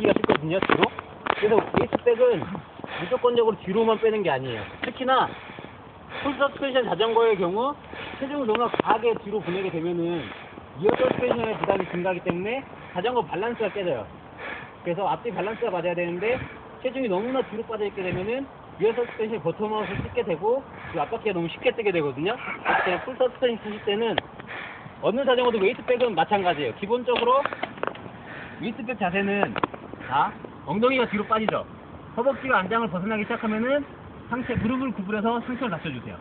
빼기가 쉽거든요, 뒤로. 그래서 웨이트백은 무조건적으로 뒤로만 빼는 게 아니에요. 특히나 풀 서스펜션 자전거의 경우 체중을 너무 과하게 뒤로 보내게 되면은 이어 서스펜션의 부담이 증가하기 때문에 자전거 밸런스가 깨져요. 그래서 앞뒤 밸런스가 맞아야 되는데 체중이 너무나 뒤로 빠져있게 되면은 이어 서스펜션이 버텀아웃을 찍게 되고 그 앞바퀴가 너무 쉽게 뜨게 되거든요. 때문에 풀 서스펜션 쓰실 때는 어느 자전거도 웨이트백은 마찬가지예요. 기본적으로 웨이트백 자세는 자 엉덩이가 뒤로 빠지죠. 허벅지가 안장을 벗어나기 시작하면은 상체 무릎을 구부려서 상체를 낮춰주세요.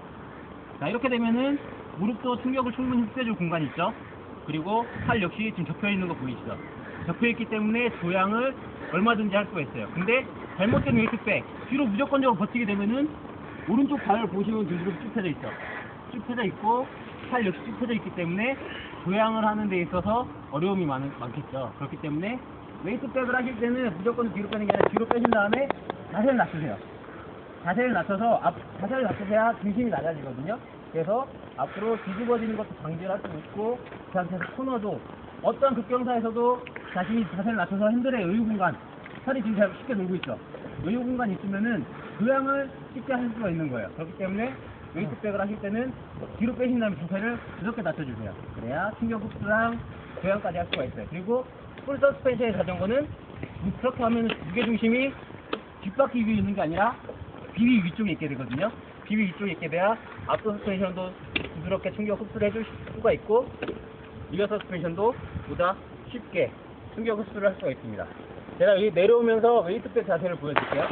자 이렇게 되면은 무릎도 충격을 충분히 흡수해줄 공간이 있죠. 그리고 팔 역시 지금 접혀 있는 거 보이시죠? 접혀 있기 때문에 조향을 얼마든지 할 수가 있어요. 근데 잘못된 웨이트백 뒤로 무조건적으로 버티게 되면은 오른쪽 발을 보시면 뒤로 쭉 펴져 있죠. 쭉 펴져 있고 팔 역시 쭉 펴져 있기 때문에 조향을 하는 데 있어서 어려움이 많, 많겠죠. 그렇기 때문에 웨이트백을 하실 때는 무조건 뒤로 빼는 게 아니라 뒤로 빼신 다음에 자세를 낮추세요. 자세를 낮춰서 앞 자세를 낮추셔야 중심이 낮아지거든요. 그래서 앞으로 뒤집어지는 것도 방지를 할 수 있고 그 상태에서 코너도 어떤 급경사에서도 자신이 자세를 낮춰서 핸들의 여유 공간 팔이 지금 잘 쉽게 돌고 있죠. 여유 공간이 있으면은 교양을 쉽게 할 수가 있는 거예요. 그렇기 때문에 웨이트백을 하실 때는 뒤로 빼신 다음에 자세를 부드럽게 낮춰주세요. 그래야 충격 흡수랑 교양까지 할 수가 있어요. 그리고 풀 서스펜션의 자전거는 그렇게 하면 무게 중심이 뒷바퀴 위에 있는 게 아니라 비위 위쪽에 있게 되거든요. 비위 위쪽에 있게 돼야 앞서 서스펜션도 부드럽게 충격 흡수를 해줄 수가 있고 리어 서스펜션도 보다 쉽게 충격 흡수를 할 수가 있습니다. 제가 여기 내려오면서 웨이트백 자세를 보여줄게요.